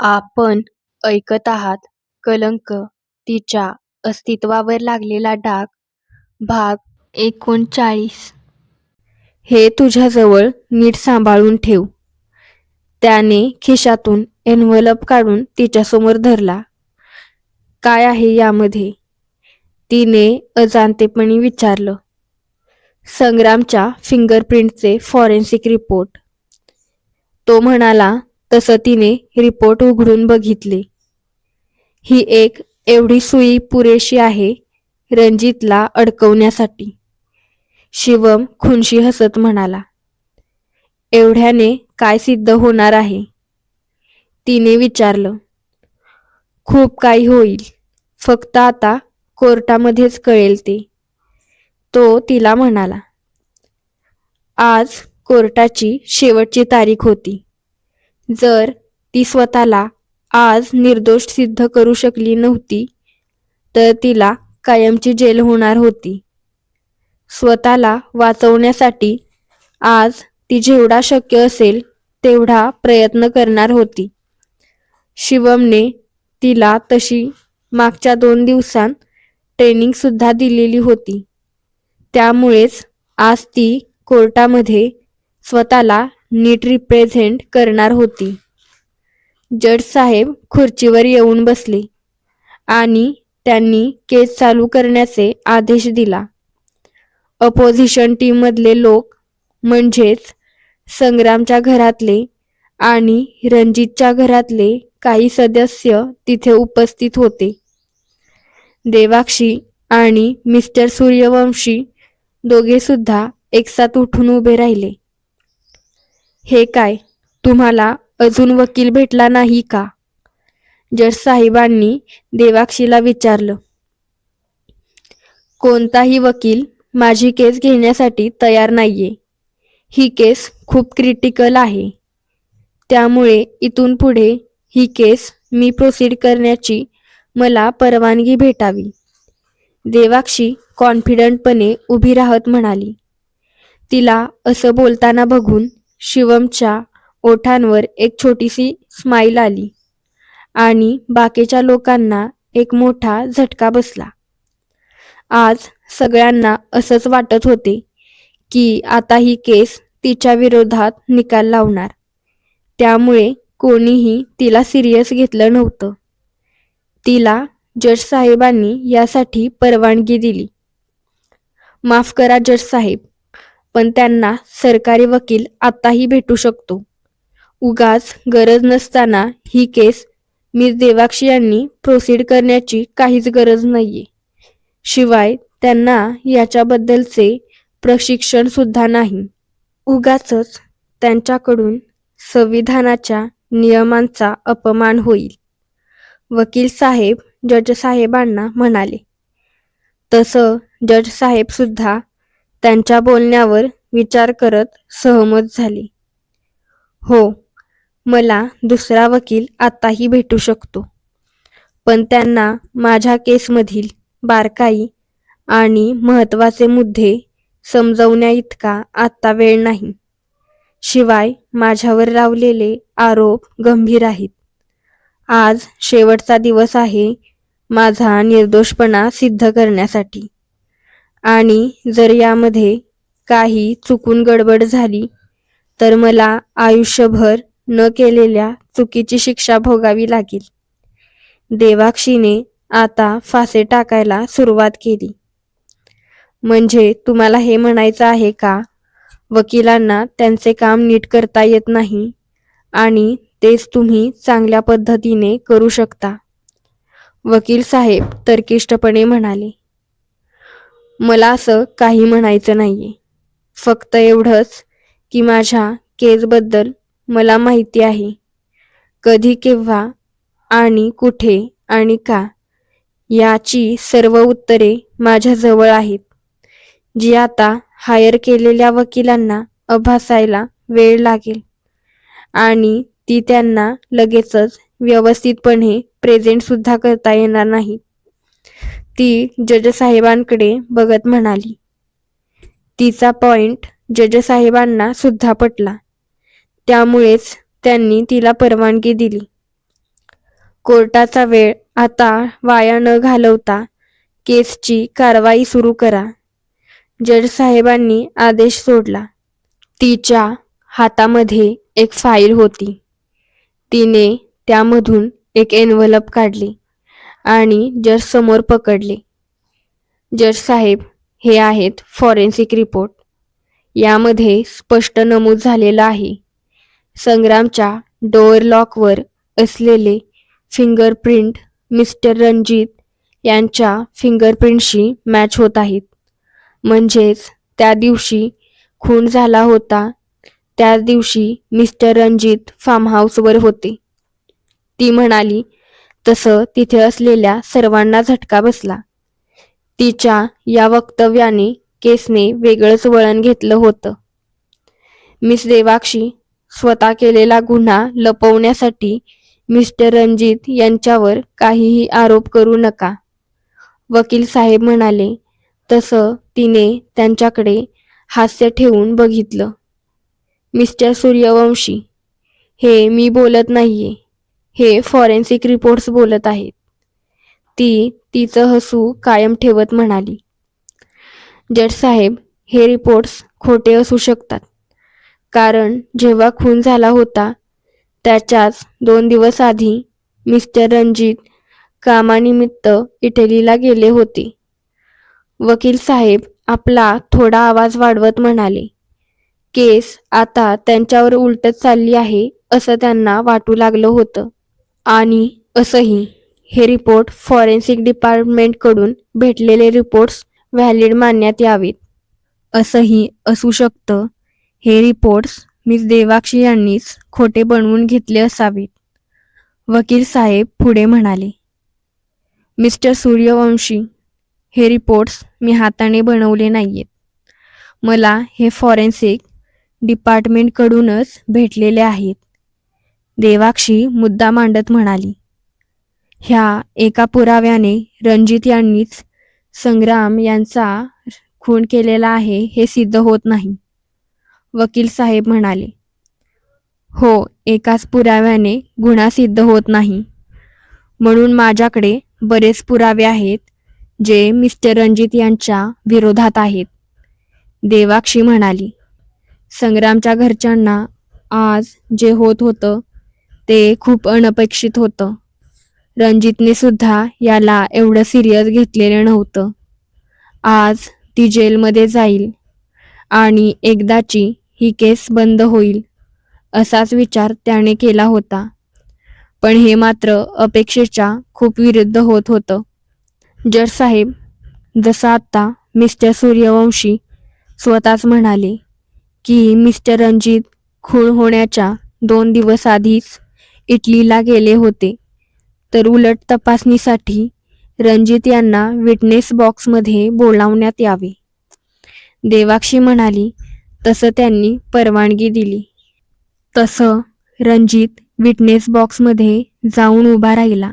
आपण ऐकत आहात कलंक. तिच्या अस्तित्वावर लागलेला डाग भाग एकोणचाळीस. हे तुझ्याजवळ नीट सांभाळून ठेव. त्याने खिशातून एनव्हलप काढून तिच्यासमोर धरला. काय आहे यामध्ये? तिने अजाणतेपणी विचारलं. संग्रामच्या फिंगरप्रिंटचे फॉरेन्सिक रिपोर्ट तो म्हणाला तसं तिने रिपोर्ट उघडून बघितले. ही एक एवढी सुई पुरेशी आहे रणजितला अडकवण्यासाठी. शिवम खुनशी हसत म्हणाला एवढ्याने काय सिद्ध होणार आहे? तिने विचारलं खूप काही होईल. फक्त आता कोर्टामध्येच कळेल ते. तो तिला म्हणाला आज कोर्टाची शेवटची तारीख होती. जर ती स्वतःला आज निर्दोष सिद्ध करू शकली नव्हती तर तिला कायमची जेल होणार होती. स्वतःला वाचवण्यासाठी आज ती जेवढा शक्य असेल तेवढा प्रयत्न करणार होती. शिवमने तिला तशी मागच्या दोन दिवसांत ट्रेनिंग सुद्धा दिलेली होती. त्यामुळेच आज ती कोर्टामध्ये स्वतःला नीट रिप्रेझेंट करणार होती. जज साहेब खुर्चीवर येऊन बसले आणि त्यांनी केस चालू करण्याचे आदेश दिला. अपोजिशन टीममधले लोक म्हणजेच संग्रामच्या घरातले आणि रणजितच्या घरातले काही सदस्य तिथे उपस्थित होते. देवाक्षी आणि मिस्टर सूर्यवंशी दोघे सुद्धा एकसाथ उठून उभे राहिले. हे काय तुम्हाला अजून वकील भेटला नाही का? जज साहेबांनी देवाक्षीला विचारलं. कोणताही वकील माझी केस घेण्यासाठी तयार नाहीये. ही केस खूप क्रिटिकल आहे. त्यामुळे इथून पुढे ही केस मी प्रोसीड करण्याची मला परवानगी भेटावी. देवाक्षी कॉन्फिडंटपणे उभी राहत म्हणाली. तिला असं बोलताना बघून शिवमच्या ओठांवर एक छोटीशी स्माईल आली आणि बाकीच्या लोकांना एक मोठा झटका बसला. आज सगळ्यांना असंच वाटत होते की आता ही केस तिच्या विरोधात निकाल लावणार. त्यामुळे कोणीही तिला सिरियस घेतलं नव्हतं. तिला जज साहेबांनी यासाठी परवानगी दिली. माफ करा जज साहेब पण त्यांना सरकारी वकील आताही भेटू शकतो. उगाच गरज नसताना ही केस मीर देवाक्षी यांनी प्रोसीड करण्याची काहीच गरज नाहीये. शिवाय त्यांना याच्याबद्दलचे प्रशिक्षण सुद्धा नाही. उगाच त्यांच्याकडून संविधानाच्या नियमांचा अपमान होईल. वकील साहेब जज साहेबांना म्हणाले. तसं जज साहेब सुद्धा त्यांच्या बोलण्यावर विचार करत सहमत झाले. हो मला दुसरा वकील आताही भेटू शकतो. पण त्यांना माझ्या केसमधील बारकाई आणि महत्त्वाचे मुद्दे समजवण्या इतका आत्ता वेळ नाही. शिवाय माझ्यावर लावलेले आरोप गंभीर आहेत. आज शेवटचा दिवस आहे माझा निर्दोषपणा सिद्ध करण्यासाठी. आणि जर यामध्ये काही चुकून गडबड झाली तर मला आयुष्यभर न केलेल्या चुकीची शिक्षा भोगावी लागेल. देवाक्षीने आता फासे टाकायला सुरुवात केली. म्हणजे तुम्हाला हे म्हणायचं आहे का? वकिलांना त्यांचे काम नीट करता येत नाही आणि तेच तुम्ही चांगल्या पद्धतीने करू शकता. वकील साहेब तर्किष्टपणे म्हणाले. मला असं काही म्हणायचं नाहीये. फक्त एवढंच की माझ्या केसबद्दल मला माहिती आहे. कधी केव्हा आणि कुठे आणि का याची सर्व उत्तरे माझ्याजवळ आहेत. जी आता हायर केलेल्या वकिलांना अभासायला वेळ लागेल आणि ती त्यांना लगेचच व्यवस्थितपणे प्रेझेंट सुद्धा करता येणार नाही ती जज साहेबांकडे बघत म्हणाली. तिचा पॉइंट जज साहेबांना सुद्धा पटला. त्यामुळेच त्यांनी तिला परवानगी दिली. कोर्टाचा वेळ आता वाया न घालवता केसची कारवाई सुरू करा. जज साहेबांनी आदेश सोडला. तिच्या हातामध्ये एक फाईल होती. तिने त्यामधून एक एनवलप काढली. आणि जज समोर पकडले. जज साहेब हे आहेत फॉरेन्सिक रिपोर्ट यामध्ये स्पष्ट नमूद झालेलं आहे. संग्रामच्या डोअर लॉकवर असलेले फिंगरप्रिंट मिस्टर रणजित यांच्या फिंगरप्रिंटशी मॅच होत आहेत. म्हणजेच त्या दिवशी खून झाला होता त्या दिवशी मिस्टर रणजित फार्म हाऊसवर होते. ती म्हणाली तसं तिथे असलेल्या सर्वांना झटका बसला. तिच्या या वक्तव्याने केसने वेगळंच वळण घेतलं होतं. मिस देवाक्षी स्वतः केलेला गुन्हा लपवण्यासाठी मिस्टर रणजित यांच्यावर काहीही आरोप करू नका. वकील साहेब म्हणाले तसं तिने त्यांच्याकडे हास्य ठेवून बघितलं. मिस्टर सूर्यवंशी हे मी बोलत नाहीये. हे फॉरेन्सिक रिपोर्ट्स बोलत आहेत. ती तिचं हसू कायम ठेवत म्हणाली. जज साहेब हे रिपोर्ट्स खोटे असू शकतात. कारण जेव्हा खून झाला होता त्याच्याच दोन दिवस आधी मिस्टर रणजित कामानिमित्त इटलीला गेले होते. वकील साहेब आपला थोडा आवाज वाढवत म्हणाले केस आता त्यांच्यावर उलटत चालली आहे असं त्यांना वाटू लागलं होतं. आणि असंही हे रिपोर्ट फॉरेन्सिक डिपार्टमेंटकडून भेटलेले रिपोर्ट्स व्हॅलिड मानण्यात यावेत. असंही असू शकतं हे रिपोर्ट्स मिस देवाक्षी यांनीच खोटे बनवून घेतले असावेत. वकील साहेब पुढे म्हणाले मिस्टर सूर्यवंशी हे रिपोर्ट्स मी हाताने बनवले नाहीयेत. मला हे फॉरेन्सिक डिपार्टमेंटकडूनच भेटलेले आहेत. देवाक्षी मुद्दा मांडत म्हणाली ह्या एका पुराव्याने रणजित यांनीच संग्राम यांचा खून केलेला आहे हे सिद्ध होत नाही. वकील साहेब म्हणाले हो एकाच पुराव्याने गुन्हा सिद्ध होत नाही. म्हणून माझ्याकडे बरेच पुरावे आहेत जे मिस्टर रणजित यांच्या विरोधात आहेत. देवाक्षी म्हणाली संग्रामच्या घरच्यांना आज जे होत होतं ते खूप अनपेक्षित होतं. रणजितने सुद्धा याला एवढं सिरियस घेतलेलं नव्हतं. आज ती जेलमध्ये जाईल आणि एकदाची ही केस बंद होईल असाच विचार त्याने केला होता. पण हे मात्र अपेक्षेच्या खूप विरुद्ध होत होतं. जर साहेब जसं आत्ता मिस्टर सूर्यवंशी स्वतःच म्हणाले की मिस्टर रणजित खून होण्याच्या दोन दिवस आधीच इटलीला गेले होते. तर उलट तपासणीसाठी रणजित यांना विटनेस बॉक्समध्ये बोलावण्यात यावे. देवाक्षी म्हणाली तसं त्यांनी परवानगी दिली. तसं रणजित विटनेस बॉक्समध्ये जाऊन उभा राहिला.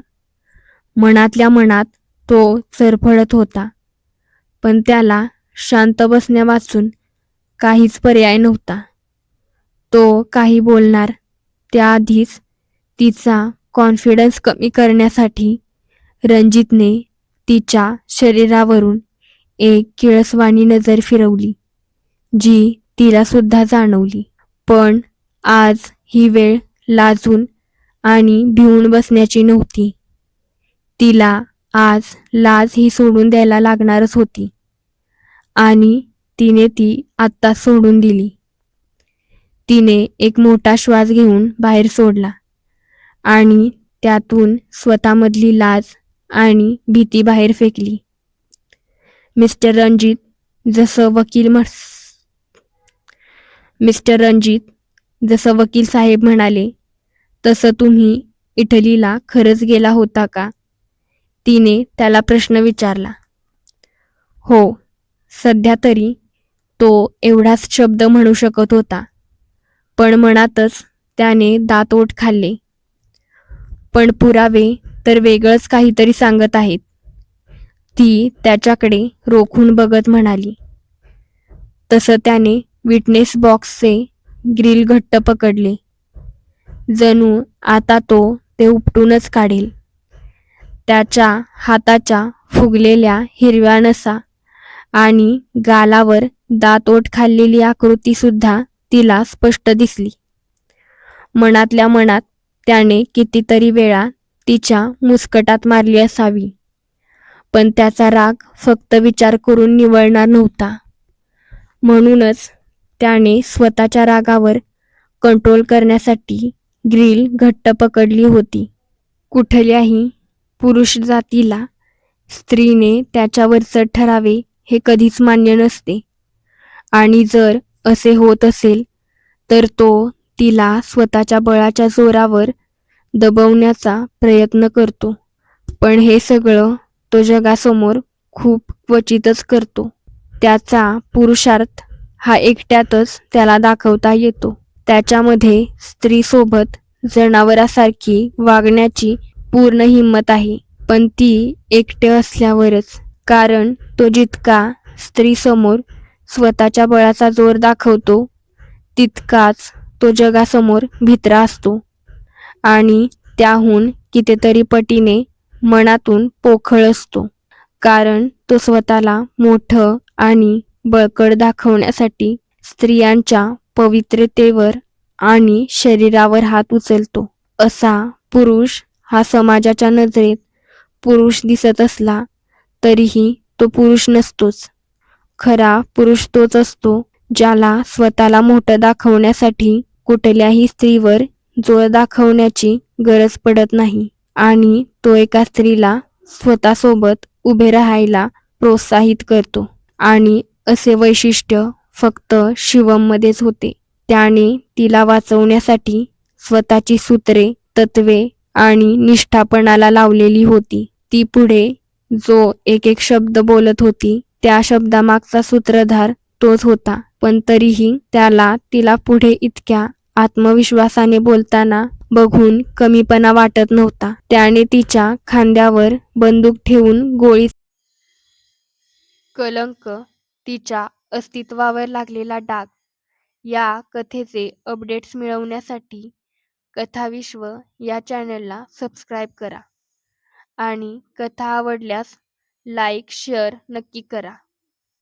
मनातल्या मनात तो चरफडत होता. पण त्याला शांत बसण्या वाचून काहीच पर्याय नव्हता. तो काही बोलणार त्याआधीच तिचा कॉन्फिडन्स कमी करण्यासाठी रणजितने तिच्या शरीरावरून एक किळसवाणी नजर फिरवली जी तिला सुद्धा जाणवली. पण आज ही वेळ लाजून आणि भिवून बसण्याची नव्हती. तिला आज लाज ही सोडून द्यायला लागणारच होती आणि तिने ती आत्ता सोडून दिली. तिने एक मोठा श्वास घेऊन बाहेर सोडला. आणि त्यातून स्वतःमधली लाज आणि भीती बाहेर फेकली. मिस्टर रणजित जसं वकील म्हण मिस्टर रणजित जसं वकील साहेब म्हणाले तसं तुम्ही इटलीला खरंच गेला होता का? तिने त्याला प्रश्न विचारला. हो सध्या तरी तो एवढाच शब्द म्हणू शकत होता पण मनातच त्याने दात ओठ खाल्ले. पण पुरावे तर वेगळंच काहीतरी सांगत आहेत. ती त्याच्याकडे रोखून बघत म्हणाली. तसं त्याने विटनेस बॉक्सचे ग्रिल घट्ट पकडले. जणू आता तो ते उपटूनच काढेल. त्याच्या हाताच्या फुगलेल्या हिरव्या नसा आणि गालावर दातोट खाल्लेली आकृतीसुद्धा तिला स्पष्ट दिसली. मनातल्या मनात त्याने कितीतरी वेळा तिच्या मुस्कटात मारली असावी. पण त्याचा राग फक्त विचार करून निवळणार नव्हता. म्हणूनच त्याने स्वतःच्या रागावर कंट्रोल करण्यासाठी ग्रील घट्ट पकडली होती. कुठल्याही पुरुष जातीला स्त्रीने त्याच्यावर चढ ठरावे हे कधीच मान्य नसते. आणि जर असे होत असेल तर तो तिला स्वतःच्या बळाच्या जोरावर दबवण्याचा प्रयत्न करतो. पण हे सगळं तो जगासमोर खूप क्वचितच करतो. त्याचा पुरुषार्थ हा एकट्यातच त्याला दाखवता येतो. त्याच्यामध्ये स्त्रीसोबत जनावरासारखी वागण्याची पूर्ण हिंमत आहे पण ती एकटे असल्यावरच. कारण तो जितका स्त्रीसमोर स्वतःच्या बळाचा जोर दाखवतो तितकाच तो जगासमोर भित्रा असतो. आणि त्याहून कितीतरी पटीने मनातून पोखळ असतो. कारण तो स्वतःला मोठं आणि बळकट दाखवण्यासाठी स्त्रियांच्या पवित्रतेवर आणि शरीरावर हात उचलतो. असा पुरुष हा समाजाच्या नजरेत पुरुष दिसत असला तरीही तो पुरुष नसतोच. खरा पुरुष तोच असतो ज्याला स्वतःला मोठं दाखवण्यासाठी कुठल्याही स्त्रीवर जोर दाखवण्याची गरज पडत नाही. आणि तो एका स्त्रीला स्वतःसोबत उभे राहायला प्रोत्साहित करतो. आणि असे वैशिष्ट्य फक्त शिवममध्येच होते. त्याने तिला वाचवण्यासाठी स्वतःची सूत्रे तत्वे आणि निष्ठापणाला लावलेली होती. ती पुढे जो एक एक शब्द बोलत होती त्या शब्दामागचा सूत्रधार तोच होता. पण तरीही त्याला तिला पुढे इतक्या आत्मविश्वासाने बोलताना बघून कमीपणा वाटत नव्हता. त्याने तिच्या खांद्यावर बंदूक ठेवून गोळी कलंक तिच्या अस्तित्वावर लागलेला डाग या कथेचे अपडेट्स मिळवण्यासाठी कथाविश्व या चॅनलला सबस्क्राईब करा आणि कथा आवडल्यास लाईक शेअर नक्की करा.